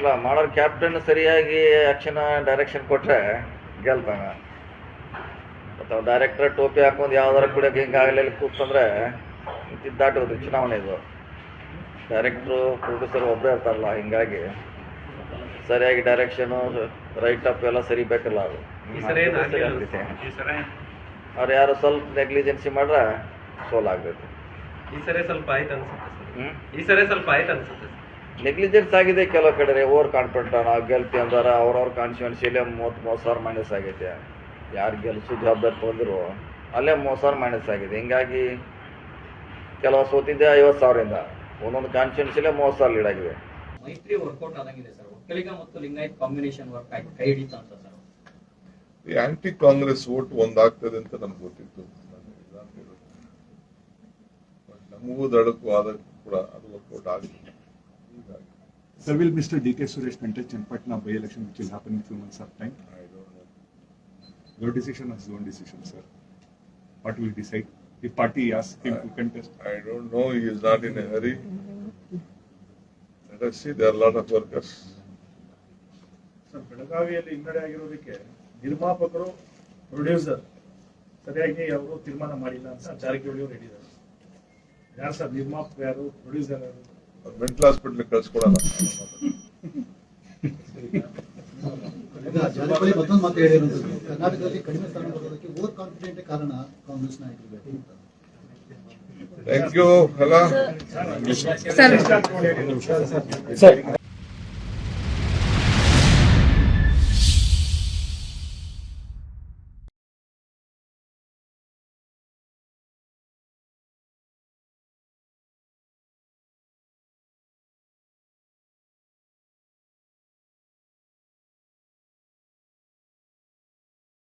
ಇಲ್ಲ ಮಾಡೋರು ಕ್ಯಾಪ್ಟನ್ ಸರಿಯಾಗಿ ಆಕ್ಷನ್ ಡೈರೆಕ್ಷನ್ ಕೊಟ್ರೆ ಗೆಲ್ತಾನ. ಮತ್ತು ಅವ್ನು ಡೈರೆಕ್ಟರ್ ಟೋಪಿ ಹಾಕೊಂಡು ಯಾವ್ದಾರ ಕುಡಿಯೋಕೆ ಹಿಂಗೆ ಆಗಲಿ ಕೂತ್ಕೊಂಡ್ರೆ ದಾಟೋದು ಚುನಾವಣೆ ಇದು. ಡೈರೆಕ್ಟ್ರು ಪ್ರೊಡ್ಯೂಸರ್ ಒಬ್ಬರೇ ಇರ್ತಾರಲ್ಲ ಹಿಂಗಾಗಿ ಸರಿಯಾಗಿ ಡೈರೆಕ್ಷನು ರೈಟ್ ಅಪ್ ಎಲ್ಲ ಸರಿ ಬೇಕಲ್ಲ ಅದು. ಅವ್ರು ಯಾರು ಸ್ವಲ್ಪ ನೆಗ್ಲಿಜೆನ್ಸಿ ಮಾಡ್ರೆ ಸೋಲಾಗ್ಬೇಕು. ಈ ಸರಿ ಸ್ವಲ್ಪ ಆಯ್ತು ಅನ್ಸುತ್ತೆ ಈ ಸರಿ ಸ್ವಲ್ಪ ಆಯ್ತು ಅನ್ಸುತ್ತೆ ನೆಗ್ಲಿಜೆನ್ಸ್ ಆಗಿದೆ ಕೆಲವು ಕಡೆ ಓವರ್ ಕಾನ್ಫಿಡೆಂಟ್ ನಾವು ಗೆಲ್ತಿ ಅಂದ್ರೆ ಅವ್ರವ್ರ ಕಾನ್ಸ್ಟಿಟ್ಯೂನ್ಸಿಲೇ ಮೂವತ್ತು ಮೂವತ್ತು ಸಾವಿರ ಮೈನಸ್ ಆಗೈತೆ. ಯಾರು ಗೆಲ್ಸು ಜವಾಬ್ದಾರಿ ತೊಗೊಂಡಿರು ಅಲ್ಲೇ ಮೂವತ್ತು ಸಾವಿರ ಮೈನಸ್ ಆಗಿದೆ. ಹಿಂಗಾಗಿ ಕೆಲವು ಸೋತಿದ್ದೆ ಐವತ್ತು ಸಾವಿರದಿಂದ. ಒಂದೊಂದು ಕಾನ್ಸ್ಟಿಟ್ಯೂನ್ಸಿಲೇ ಮೂವತ್ತು ಸಾವಿರ ಲೀಡ್ ಆಗಿದೆ. ಮೈತ್ರಿ ವರ್ಕೌಟ್ ಆದಂಗಿದೆ ಸರ್ ಒಕ್ಕಲಿಗ ಮತ್ತು ಲಿಂಗಾಯತ್ ಕಾಂಬಿನೇಷನ್ ವರ್ಕ್ ಆಗಿ ಕೈ ಹಿಡಿತ ಅಂತ ಸರ್ ಈ ಆಂಟಿ ಕಾಂಗ್ರೆಸ್ ಓಟ್ ಒಂದಾಗ್ತದೆ ಅಂತ ನಮ್ಗೆ ಗೊತ್ತಿತ್ತು. ನಮಗೂ ದಡಕ್ಕೂ ಆದಕ್ಕೂ ಕೂಡ ಅದು ವರ್ಕೌಟ್ ಹೀಗಾಗಿ Sir, will Mr. D.K. Suresh contest in Patna by-election which will happen in few months of time? I don't know. Your decision is your own decision, sir. What will decide? If party asks him I, to contest, I don't know, he is not in a hurry. Let us see, there are a lot of workers. Sir ಬೆಳಗಾವಿಯಲ್ಲಿ ಹಿನ್ನಡೆ ಆಗಿರೋದಕ್ಕೆ ನಿರ್ಮಾಪಕರು producer ಸರಿಯಾಗಿ ಅವರು ತೀರ್ಮಾನ ಮಾಡಿಲ್ಲ ಅಂತ ಜಾರಕಿಹೊಳಿ ಅವರು ಹೇಳಿದ್ದಾರೆ ಯಾರು ಸರ್ ನಿರ್ಮಾಪಕ ಯಾರು ಪ್ರೊಡ್ಯೂಸರ್ ಯಾರು ಮೆಂಟಲ್ ಹಾಸ್ಪಿಟ್ಲ್ ಕಳ್ಸ್ಕೊಡಲ್ಲ. ಈಗ ಜಾರಕಿಹೊಳಿ ಮತ್ತೊಂದು ಮಾತು ಹೇಳಿರುವಂತದ್ದು ಕರ್ನಾಟಕದಲ್ಲಿ ಕಡಿಮೆ ಸ್ಥಾನ ಬರೋದಕ್ಕೆ ಓವರ್ ಕಾನ್ಫಿಡೆಂಟ್ ಕಾರಣ ಕಾಂಗ್ರೆಸ್ ನಾಯಕರು ಥ್ಯಾಂಕ್ ಯು ಹಲೋ ಸರ್.